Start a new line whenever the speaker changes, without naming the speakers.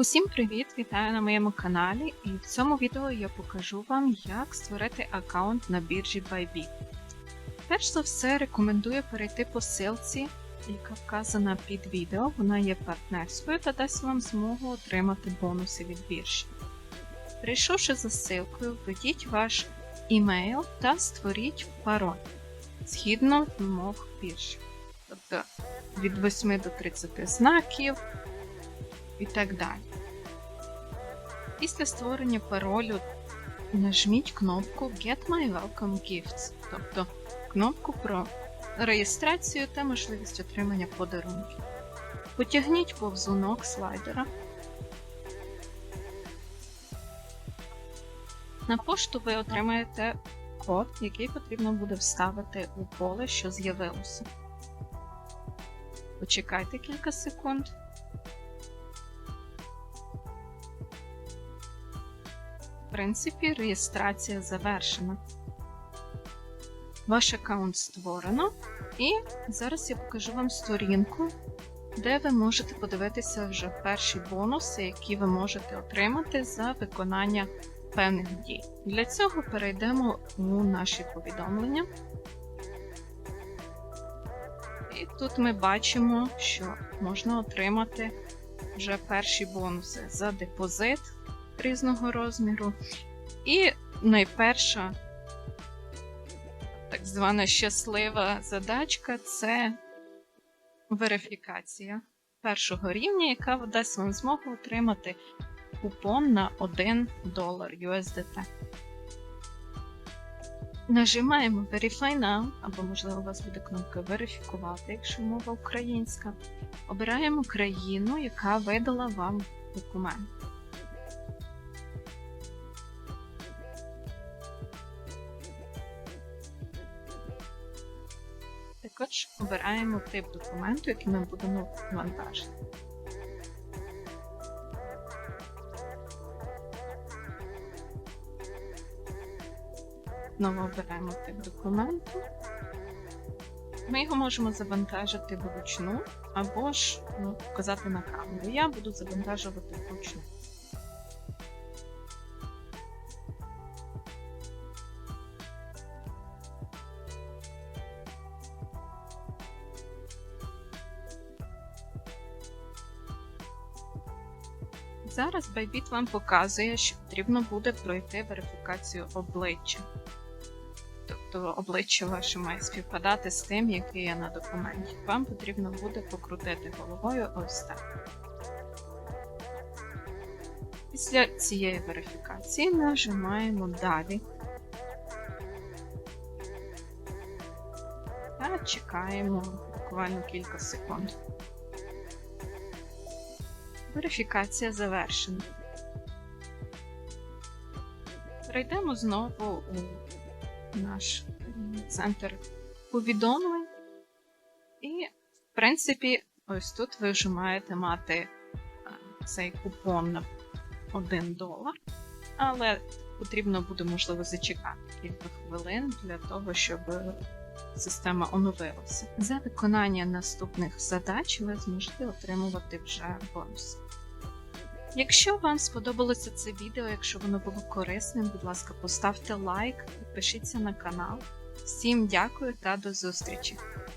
Усім привіт! Вітаю на моєму каналі, і в цьому відео я покажу вам, як створити аккаунт на біржі Bybit. Перш за все, рекомендую перейти по ссылці, яка вказана під відео. Вона є партнерською та дасть вам змогу отримати бонуси від біржі. Прийшовши за ссылкою, введіть ваш імейл та створіть пароль згідно вимог біржі. Тобто від 8 до 30 знаків і так далі. Після створення паролю нажміть кнопку Get My Welcome Gifts, тобто кнопку про реєстрацію та можливість отримання подарунків. Потягніть повзунок слайдера. На пошту ви отримаєте код, який потрібно буде вставити у поле, що з'явилося. Почекайте кілька секунд. Принципі, реєстрація завершена. Ваш аккаунт створено, і зараз я покажу вам сторінку, де ви можете подивитися вже перші бонуси, які ви можете отримати за виконання певних дій. Для цього перейдемо у наші повідомлення. І тут ми бачимо, що можна отримати вже перші бонуси за депозит різного розміру. І найперша так звана щаслива задачка це верифікація першого рівня, яка дасть вам змогу отримати купон на 1 долар USDT. Нажимаємо Verify Now, або, можливо, у вас буде кнопка Верифікувати, якщо мова українська. Обираємо країну, яка видала вам документ. Також обираємо тип документу, який ми будемо вантажити. Знову обираємо тип документу. Ми його можемо завантажити вручну, або ж ну, показати на камеру. Я буду завантажувати вручну. Зараз Bybit вам показує, що потрібно буде пройти верифікацію обличчя. Тобто обличчя ваше має співпадати з тим, яке є на документі. Вам потрібно буде покрутити головою ось так. Після цієї верифікації нажимаємо Далі та чекаємо буквально кілька секунд. Верифікація завершена. Перейдемо знову у наш центр повідомлень. І, в принципі, ось тут ви вже маєте мати е, цей купон на 1 долар. Але потрібно буде, можливо, зачекати кілька хвилин для того, щоб система оновилася. За виконання наступних задач ви зможете отримувати вже бонус. Якщо вам сподобалося це відео, якщо воно було корисним, будь ласка, поставте лайк, підпишіться на канал. Всім дякую та до зустрічі!